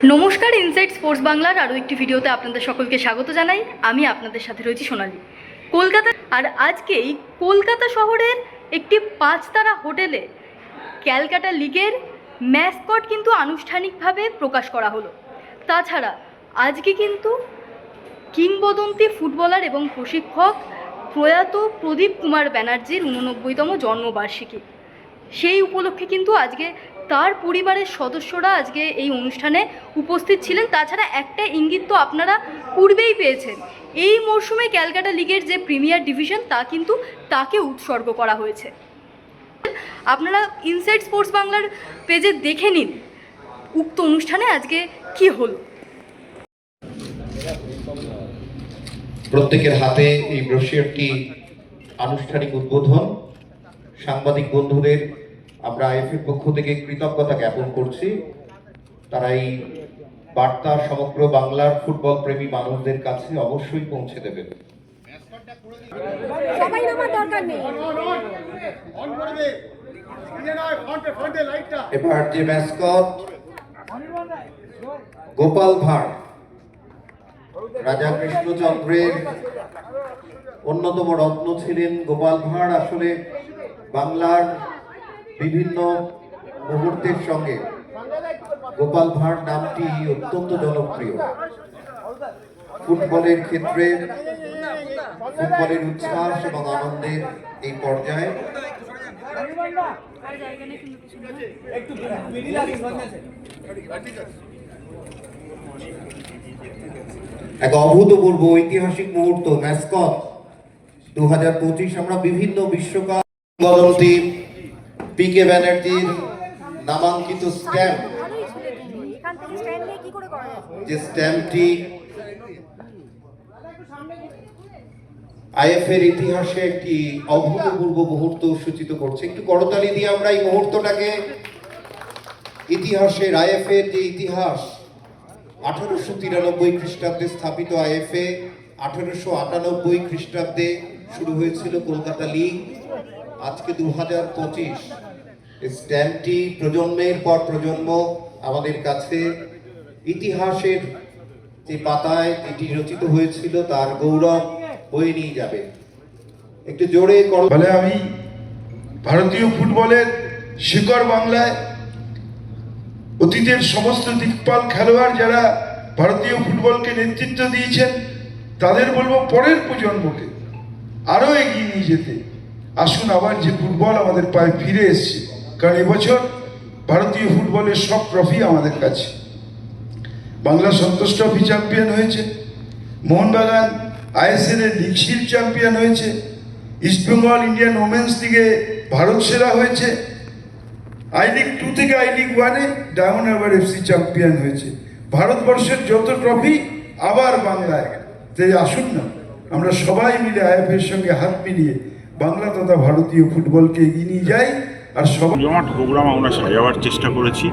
নমস্কার inside sports বাংলার আরও একটি ভিডিওতে আপনাদের সকলকে স্বাগত জানাই। আমি আপনাদের সাথে রয়েছি সোনালি। কলকাতা আর আজকেই কলকাতা শহরের একটি পাঁচতারা হোটেলে ক্যালকাটা লিগের ম্যাসকট কিন্তু আনুষ্ঠানিকভাবে প্রকাশ করা হলো। তাছাড়া আজকে কিন্তু কিংবদন্তি ফুটবলার এবং প্রশিক্ষক প্রয়াত প্রদীপ কুমার ব্যানার্জির উননব্বইতম জন্মবার্ষিকী। সেই উপলক্ষে কিন্তু আজকে তার পরিবারের সদস্যরা আজকে এই অনুষ্ঠানে উপস্থিত ছিলেন। তাছাড়া একটা ইঙ্গিত তো আপনারা পূর্বেই পেয়েছেন। এই মরশুমে ক্যালকাটা লিগের যে প্রিমিয়ার ডিভিশন, তা কিন্তু তাকে উৎসর্গ করা হয়েছে। আপনারা ইনসাইড স্পোর্টস বাংলার পেজে দেখে নিন উক্ত অনুষ্ঠানে আজকে কি হল। প্রত্যেকের হাতে এই ব্রোশিয়ারটি আনুষ্ঠানিক উদ্বোধন। সাংবাদিক বন্ধুদের আমরা আইএফএর পক্ষ থেকে কৃতজ্ঞতা জ্ঞাপন করছি। তারা এই বার্তা সমগ্র বাংলার ফুটবল প্রেমী মানুষদের কাছে অবশ্যই পৌঁছে দেবে। সবাই নামার দরকার নেই। এবার যে ম্যাসকট গোপাল ভাঁড় রাজা কৃষ্ণচন্দ্রের অন্যতম রত্ন ছিলেন গোপাল ভাঁড়। আসলে বাংলার বিভিন্ন মুহূর্তের সঙ্গে গোপাল ভাঁড় নামটি অত্যন্ত জনপ্রিয়। ফুটবলের ক্ষেত্রে ফুটবলের উচ্ছ্বাস এবং আনন্দের এই পর্যায়ে এক অভূতপূর্ব ঐতিহাসিক মুহূর্ত, ম্যাসকট। দু হাজার পঁচিশ আমরা বিভিন্ন বিশ্বকাপ পিকে ব্যানার্জির নামাঙ্কিত স্ট্যাম্প। কি যে স্ট্যাম্পটি আইএফের ইতিহাসে একটি অভূতপূর্ব মুহূর্ত সূচিত করছে। একটু করতালি দিয়ে আমরা এই মুহূর্তটাকে ইতিহাসের আইএফের যে ইতিহাস আঠারোশো তিরানব্বই খ্রিস্টাব্দে স্থাপিত আইএফএ আঠারোশো আটানব্বই খ্রিস্টাব্দে শুরু হয়েছিল কলকাতা লিগ। আজকে দু হাজার পঁচিশ। স্ট্যাম্পটি প্রজন্মের পর প্রজন্ম আমাদের কাছে ইতিহাসের যে পাতায় এটি রচিত হয়েছিল তার গৌরব বয়ে নিয়ে যাবে। একটু জোরে ফলে আমি ভারতীয় ফুটবলের শিকড় বাংলায় অতীতের সমস্ত দিকপাল খেলোয়াড় যারা ভারতীয় ফুটবলকে নেতৃত্ব দিয়েছেন, তাদের বলব পরের প্রজন্মকে আরও এগিয়ে নিয়ে যেতে। আসুন আবার যে ফুটবল আমাদের পায়ে ফিরে এসছে। কারণ এবছর ভারতীয় ফুটবলের সব ট্রফি আমাদের কাছে। বাংলা সন্তোষ ট্রফি চ্যাম্পিয়ন হয়েছে, মোহনবাগান আইএসএল এর লিগ শিল্ড চ্যাম্পিয়ন হয়েছে ইস্টবেঙ্গল ইন্ডিয়ান ওমেন্স লিগে ভারত সেরা হয়েছে, আই লিগ টু থেকে আই লিগ ওয়ানে ডায়মন্ড হারবার এফসি চ্যাম্পিয়ন হয়েছে। ভারতবর্ষের যত ট্রফি আবার বাংলায় তাই আসুন না, আমরা সবাই মিলে আইএফের সঙ্গে হাত মিলিয়ে বাংলা তথা ভারতীয় ফুটবলকে এগিয়ে নিয়ে যাই। আর সবাই জমাট প্রোগ্রাম আমরা সাজাবার চেষ্টা করেছি,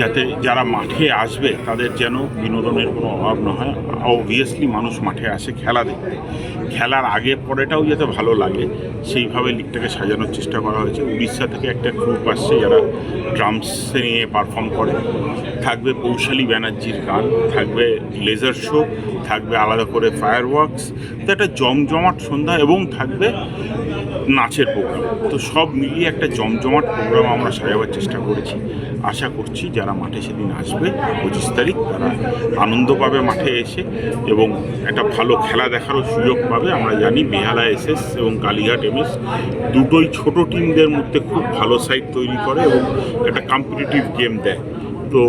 যাতে যারা মাঠে আসবে তাদের যেন বিনোদনের কোনো অভাব না হয়। অবভিয়াসলি মানুষ মাঠে আসে খেলা দেখতে। খেলার আগে পরেটাও যাতে ভালো লাগে, সেইভাবে লিগটাকে সাজানোর চেষ্টা করা হয়েছে। উড়িষ্যা থেকে একটা গ্রুপ আসছে যারা ড্রামসে নিয়ে পারফর্ম করে। থাকবে পৌশালী ব্যানার্জির গান, থাকবে লেজার শো থাকবে আলাদা করে ফায়ার ওয়ার্কস তো একটা জমজমাট সন্ধ্যা এবং থাকবে নাচের প্রোগ্রাম তো সব মিলিয়ে একটা জমজমাট প্রোগ্রাম আমরা সাজাবার চেষ্টা করেছি। আশা করছি যারা মাঠে সেদিন আসবে, পঁচিশ তারিখ, তারা আনন্দ পাবে মাঠে এসে এবং একটা ভালো খেলা দেখারও সুযোগ পাবে। আমরা জানি বেহালা এসএস এবং কালীঘাট এমএস দুটোই ছোট টিমদের মধ্যে খুব ভালো সাইড তৈরি করে এবং একটা কম্পিটিটিভ গেম দেয়। তো